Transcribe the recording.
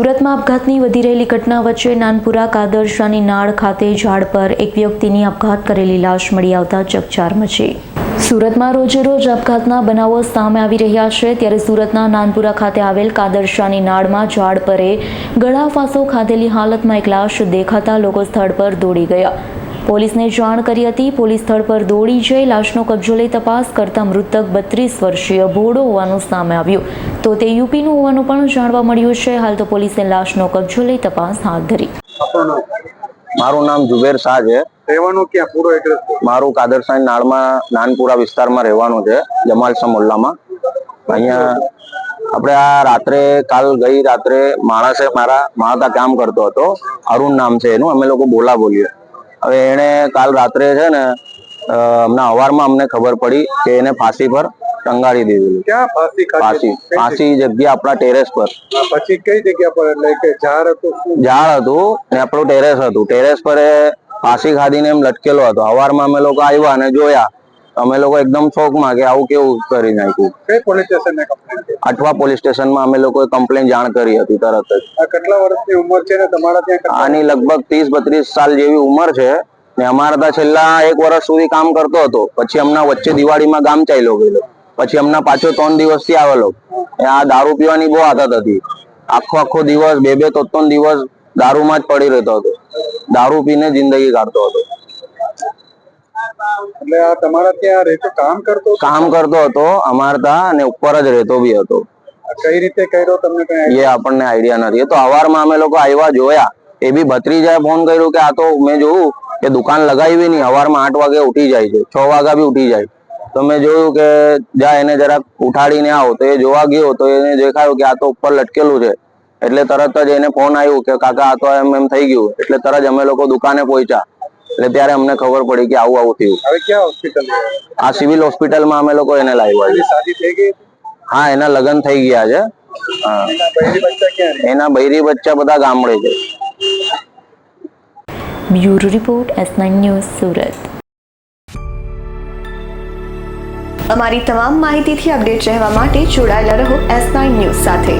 સુરતમાં આપઘાતની વધી રહેલી ઘટના વચ્ચે નાનપુરા કાદરશાની નાળ ખાતે ઝાડ પર એક વ્યક્તિની આપઘાત કરેલી લાશ મળી આવતા ચકચાર મચી. સુરતમાં રોજે રોજ આપઘાતના બનાવો સામે આવી રહ્યા છે. ત્યારે સુરતના નાનપુરા ખાતે આવેલ કાદરશાની નાળમાં ઝાડ પરે ગળા ફાંસો ખાધેલી હાલતમાં એક લાશ દેખાતા લોકો સ્થળ પર દોડી ગયા. પોલીસને જાણ કરી હતી. પોલીસ સ્થળ પર દોડી જઈ લાશનો કબજો લઈ તપાસ કરતા મૃતક બત્રીસ વર્ષીય ભોળો હોવાનું સામે આવ્યું. તો તે યુપીનું હોવાનું પણ જાણવા મળ્યું છે. હાલ તો પોલીસે લાશનો કબજો લઈ તપાસ હાથ ધરી. મારું નામ જુબેર શાહ છે. રહેવાનું ક્યાં? પૂરો એડ્રેસ મારું કાદરસાઈ નાળમાં નાનપુરા વિસ્તારમાં રહેવાનું છે જમાલસા મોલ્લામાં. અહીંયા આપણે આ રાત્રે કાલ ગઈ રાત્રે માણસે મારા માતા કામ કરતો હતો. અરુણ નામ છે એનું. અમે લોકો બોલા બોલીએ. હવે એણે કાલ રાત્રે છે ને હમણાં અવારમાં અમને ખબર પડી કે એને ફાંસી પર ટંગાડી દીધેલું. ક્યાં ફાંસી ફાંસી ફાંસી જગ્યા આપણા ટેરેસ પર. પછી કઈ જગ્યા પર? એટલે કે ઝાડ હતું ઝાડ હતું ને આપણું ટેરેસ હતું. ટેરેસ પર એ ફાંસી ખાધીને એમ લટકેલો હતો. અવારમાં અમે લોકો આવ્યા અને જોયા. અમે લોકો એકદમ શોકમાં કે આવું કેવું કરી નાખ્યું. કઈ પોલીસ સ્ટેશન ને કમ્પ્લેન કરી? અઠવા પોલીસ સ્ટેશનમાં અમે લોકોએ કમ્પ્લેન જાણ કરી હતી તરત જ. કેટલા વર્ષની ઉંમર છે ને તમારા ત્યાં આની લગભગ ત્રીસ બત્રીસ સાલ જેવી ઉંમર છે ને અમારા ત્યાં છેલ્લા એક વર્ષ સુધી કામ કરતો હતો. પછી હમણાં વચ્ચે દિવાળીમાં ગામ ચાલ્યો ગયેલો. પછી હમણાં પાછો ત્રણ દિવસથી આવેલો. આ દારૂ પીવાની બહુ આદત હતી. આખો આખો દિવસ બે બે ત્રણ દિવસ દારૂમાં જ પડી રહેતો હતો. દારૂ પીને જિંદગી કાઢતો હતો. એટલે આ તમારા ત્યાં રહેતો કામ કરતો? કામ કરતો હતો અમારા ત્યાં અને ઉપર જ રહેતો બી હતો. કઈ રીતે કર્યો તમને કઈ એ આપણને આઈડિયા નથી. તો અવારમાં અમે લોકો આવ્યા જોયા. એ બી ભત્રીજાએ ફોન કર્યો કે આ તો મેં જોયું કે દુકાન લગાવી નહીં. અવારમાં આઠ વાગે ઉઠી જાય છે. છ વાગ્યા બી ઉઠી જાય. તો મેં જોયું કે જા એને જરાક ઉઠાડીને આવો. તો એ જોવા ગયો. તો એને દેખાયું કે આ તો ઉપર લટકેલું છે. એટલે તરત જ એને ફોન આવ્યું કે કાકા આ તો એમ એમ થઈ ગયું. એટલે તરત અમે લોકો દુકાને પહોંચ્યા. એટલે ત્યારે અમને ખબર પડી કે આવું આવું થયું. હવે ક્યાં હોસ્પિટલ આ સિવિલ હોસ્પિટલમાં અમે લોકો એને લાવ્યા છે. શાદી થઈ ગઈ? હા એના લગ્ન થઈ ગયા છે. એના બહેરી બચ્ચા ક્યાં રહે એના બૈરી બચ્ચા બધા ગામડે છે. Bureau report S nine news Surat. અમારી તમામ માહિતીથી અપડેટ રહેવા માટે જોડાયેલા રહો એસ નાઇન ન્યૂઝ સાથે.